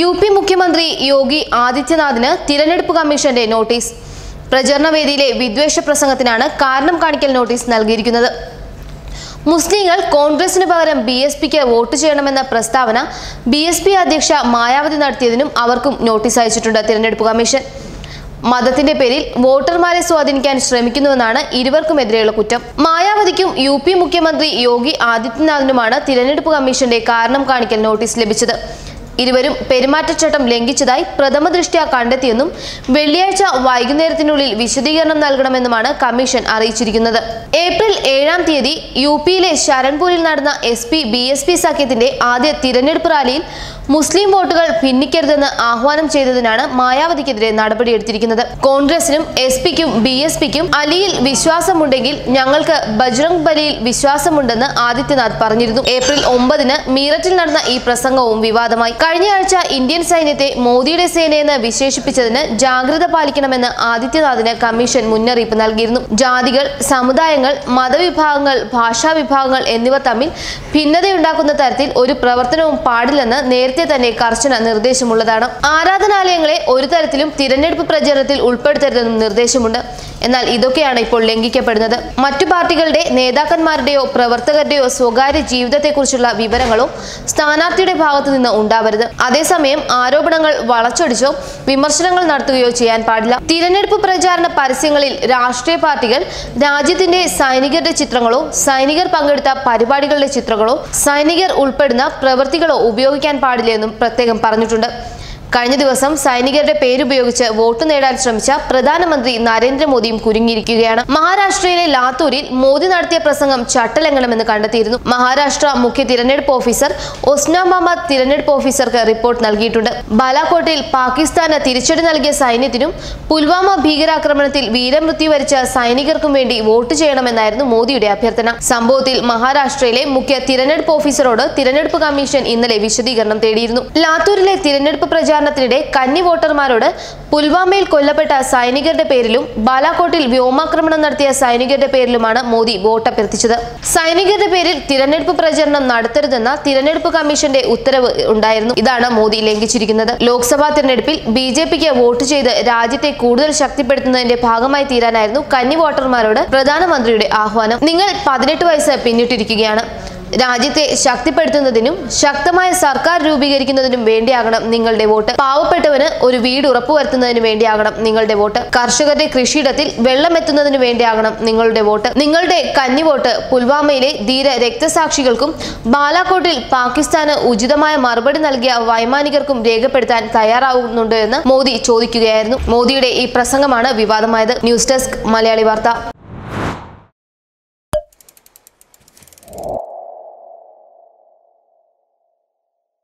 U P മുഖ്യമന്ത്രി യോഗി ആദിത്യനാഥിന് തിരഞ്ഞെടുപ്പ് കമ്മീഷന്റെ നോട്ടീസ്. പ്രചരണ വേദിയിലെ വിദ്വേഷ പ്രസംഗത്തിനാണ് കാരണം കാണിക്കൽ നോട്ടീസ് നൽകിയിരിക്കുന്നത്. മുസ്ലിങ്ങൾ കോൺഗ്രസിന് പകരം ബി എസ് പിക്ക് വോട്ട് ചെയ്യണമെന്ന പ്രസ്താവന ബി എസ് പി അധ്യക്ഷ മായാവതി നടത്തിയതിനും അവർക്കും നോട്ടീസ് അയച്ചിട്ടുണ്ട് തിരഞ്ഞെടുപ്പ് കമ്മീഷൻ. മതത്തിന്റെ പേരിൽ വോട്ടർമാരെ സ്വാധീനിക്കാൻ ശ്രമിക്കുന്നുവെന്നാണ് ഇരുവർക്കുമെതിരെയുള്ള കുറ്റം. മായാവതിക്കും യു പി മുഖ്യമന്ത്രി യോഗി ആദിത്യനാഥിനുമാണ് തിരഞ്ഞെടുപ്പ് കമ്മീഷന്റെ കാരണം കാണിക്കൽ നോട്ടീസ് ലഭിച്ചത്. ഇരുവരും പെരുമാറ്റച്ചട്ടം ലംഘിച്ചതായി പ്രഥമ ദൃഷ്ട്യാ കണ്ടെത്തിയെന്നും വെള്ളിയാഴ്ച വൈകുന്നേരത്തിനുള്ളിൽ വിശദീകരണം നൽകണമെന്നുമാണ് കമ്മീഷൻ അറിയിച്ചിരിക്കുന്നത്. ഏപ്രിൽ ഏഴാം തീയതി യു പിയിലെ ശരൺപൂരിൽ നടന്ന S P B S P സഖ്യത്തിന്റെ ആദ്യ തിരഞ്ഞെടുപ്പ് റാലിയിൽ മുസ്ലിം വോട്ടുകൾ ഭിന്നിക്കരുതെന്ന് ആഹ്വാനം ചെയ്തതിനാണ് മായാവതിക്കെതിരെ നടപടിയെടുത്തിരിക്കുന്നത്. കോൺഗ്രസിനും എസ് പിക്കും ബി എസ് പിക്കും അലിയിൽ വിശ്വാസമുണ്ടെങ്കിൽ ഞങ്ങൾക്ക് ബജ്രംഗ് ബലിയിൽ വിശ്വാസമുണ്ടെന്ന് ആദിത്യനാഥ് പറഞ്ഞിരുന്നു. ഏപ്രിൽ ഒമ്പതിന് മീററ്റിൽ നടന്ന ഈ പ്രസംഗവും വിവാദമായി. കഴിഞ്ഞ ആഴ്ച ഇന്ത്യൻ സൈന്യത്തെ മോദിയുടെ സേനയെന്ന് വിശേഷിപ്പിച്ചതിന് ജാഗ്രത പാലിക്കണമെന്ന് ആദിത്യനാഥിന് കമ്മീഷൻ മുന്നറിയിപ്പ് നൽകിയിരുന്നു. ജാതികൾ സമുദായങ്ങൾ മതവിഭാഗങ്ങൾ ഭാഷാ വിഭാഗങ്ങൾ എന്നിവ തമ്മിൽ ഭിന്നതയുണ്ടാക്കുന്ന തരത്തിൽ ഒരു പ്രവർത്തനവും പാടില്ലെന്ന് നേരത്തെ തന്നെ കർശന നിർദ്ദേശമുള്ളതാണ്. ആരാധനാലയങ്ങളെ ഒരു തരത്തിലും തിരഞ്ഞെടുപ്പ് പ്രചരണത്തിൽ ഉൾപ്പെടുത്തരുതെന്നും നിർദ്ദേശമുണ്ട്. എന്നാൽ ഇതൊക്കെയാണ് ഇപ്പോൾ ലംഘിക്കപ്പെടുന്നത്. മറ്റു പാർട്ടികളുടെ നേതാക്കന്മാരുടെയോ പ്രവർത്തകരുടെയോ സ്വകാര്യ ജീവിതത്തെക്കുറിച്ചുള്ള വിവരങ്ങളോ സ്ഥാനാർത്ഥിയുടെ ഭാഗത്തു നിന്ന് ഉണ്ടാവരുത് അതേസമയം ആരോപണങ്ങൾ വളച്ചൊടിച്ചോ വിമർശനങ്ങൾ നടത്തുകയോ ചെയ്യാൻ പാടില്ല. തിരഞ്ഞെടുപ്പ് പ്രചാരണ പരസ്യങ്ങളിൽ രാഷ്ട്രീയ പാർട്ടികൾ രാജ്യത്തിന്റെ സൈനികരുടെ ചിത്രങ്ങളോ സൈനികർ പങ്കെടുത്ത പരിപാടികളുടെ ചിത്രങ്ങളോ സൈനികർ ഉൾപ്പെടുന്ന പ്രവൃത്തികളോ ഉപയോഗിക്കാൻ പാടില്ലെന്നും പ്രത്യേകം പറഞ്ഞിട്ടുണ്ട്. കഴിഞ്ഞ ദിവസം സൈനികരുടെ പേരുപയോഗിച്ച് വോട്ട് നേടാൻ ശ്രമിച്ച പ്രധാനമന്ത്രി നരേന്ദ്രമോദിയും കുരുങ്ങിയിരിക്കുകയാണ്. മഹാരാഷ്ട്രയിലെ ലാത്തൂരിൽ മോദി നടത്തിയ പ്രസംഗം ചട്ടലംഘനമെന്ന് കണ്ടെത്തിയിരുന്നു. മഹാരാഷ്ട്ര മുഖ്യ തിരഞ്ഞെടുപ്പ് ഓഫീസർ ഒസ്നാമാബാദ് തിരഞ്ഞെടുപ്പ് ഓഫീസർക്ക് റിപ്പോർട്ട് നൽകിയിട്ടുണ്ട്. ബാലാകോട്ടിൽ പാകിസ്ഥാന് തിരിച്ചടി നൽകിയ സൈന്യത്തിനും പുൽവാമ ഭീകരാക്രമണത്തിൽ വീരമൃത്യു വരിച്ച സൈനികർക്കും വേണ്ടി വോട്ട് ചെയ്യണമെന്നായിരുന്നു മോദിയുടെ അഭ്യർത്ഥന. സംഭവത്തിൽ മഹാരാഷ്ട്രയിലെ മുഖ്യ തിരഞ്ഞെടുപ്പ് ഓഫീസറോട് തിരഞ്ഞെടുപ്പ് കമ്മീഷൻ ഇന്നലെ വിശദീകരണം തേടിയിരുന്നു. ലാത്തൂരിലെ തിരഞ്ഞെടുപ്പ് പ്രചാരണത്തിനിടെ കന്നി വോട്ടർമാരോട് പുൽവാമയിൽ കൊല്ലപ്പെട്ട സൈനികരുടെ പേരിലും ബാലാക്കോട്ടിൽ വ്യോമാക്രമണം നടത്തിയ സൈനികരുടെ പേരിലുമാണ് മോദി വോട്ട് അഭ്യർത്ഥിച്ചത്. സൈനികരുടെ പേരിൽ തിരഞ്ഞെടുപ്പ് പ്രചരണം നടത്തരുതെന്ന തിരഞ്ഞെടുപ്പ് കമ്മീഷന്റെ ഉത്തരവ് ഉണ്ടായിരുന്നു. ഇതാണ് മോദി ലംഘിച്ചിരിക്കുന്നത്. ലോക്സഭാ തിരഞ്ഞെടുപ്പിൽ ബി വോട്ട് ചെയ്ത് രാജ്യത്തെ കൂടുതൽ ശക്തിപ്പെടുത്തുന്നതിന്റെ ഭാഗമായി തീരാനായിരുന്നു കന്നി വോട്ടർമാരോട് പ്രധാനമന്ത്രിയുടെ ആഹ്വാനം. നിങ്ങൾ പതിനെട്ട് വയസ്സ് പിന്നിട്ടിരിക്കുകയാണ്. രാജ്യത്തെ ശക്തിപ്പെടുത്തുന്നതിനും ശക്തമായ സർക്കാർ രൂപീകരിക്കുന്നതിനും വേണ്ടിയാകണം നിങ്ങളുടെ വോട്ട്. പാവപ്പെട്ടവന് ഒരു വീട് ഉറപ്പുവരുത്തുന്നതിനു വേണ്ടിയാകണം നിങ്ങളുടെ വോട്ട്. കർഷകരുടെ കൃഷിയിടത്തിൽ വെള്ളം എത്തുന്നതിനു വേണ്ടിയാകണം നിങ്ങളുടെ വോട്ട്. നിങ്ങളുടെ കന്നി വോട്ട് പുൽവാമയിലെ ധീര രക്തസാക്ഷികൾക്കും ബാലാക്കോട്ടിൽ പാകിസ്ഥാന് ഉചിതമായ മറുപടി നൽകിയ വൈമാനികർക്കും രേഖപ്പെടുത്താൻ തയ്യാറാവുന്നുണ്ടോ എന്ന് മോദി ചോദിക്കുകയായിരുന്നു. മോദിയുടെ ഈ പ്രസംഗമാണ് വിവാദമായത്. ന്യൂസ് ഡെസ്ക് മലയാളി വാർത്ത.